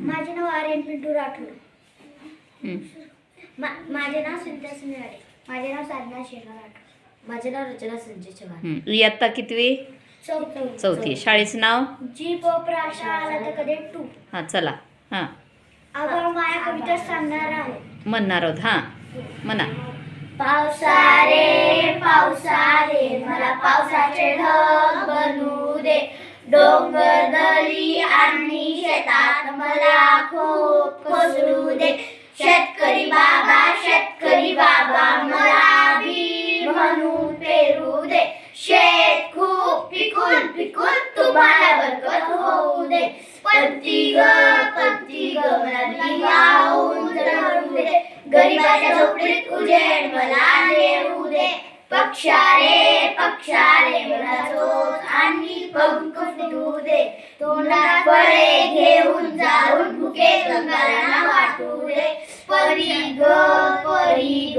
माझे नाव आर्यन पिंटू राठोड. मा- माझे नाव सुनीता सुनिवाडे माझे नाव साधना शेखर राठोड. माझे नाव रचना संजय चव्हाण. हं. इयत्ता कितवी? चौथी. चौथी. शाळेचं नाव? जी पोपरा शाळा तर कधी टू हां चला. हां. आभाळ माया कविता सांगणार आहे. म्हणणार आहोत. हां. म्हणा. पावसारे पावसारे मला पावसाचे ढग बनू दे. डोंगर दरी शेतात मला खूप कोसळू दे. शेतकरी बाबा शेतकरी बाबा मला बी म्हणून पेरू दे. शेत खूप पिकून पिकून तुम्हाला बरकत होऊ दे. पंती ग पंती ग मला बी जळू दे. गरीबाच्या झोपडीत उजेड मला देऊ दे. पक्षारे पक्षारे मला झोप आणि पंख फुटू दे. तोंडात फळे गंगारांना वाटू दे परी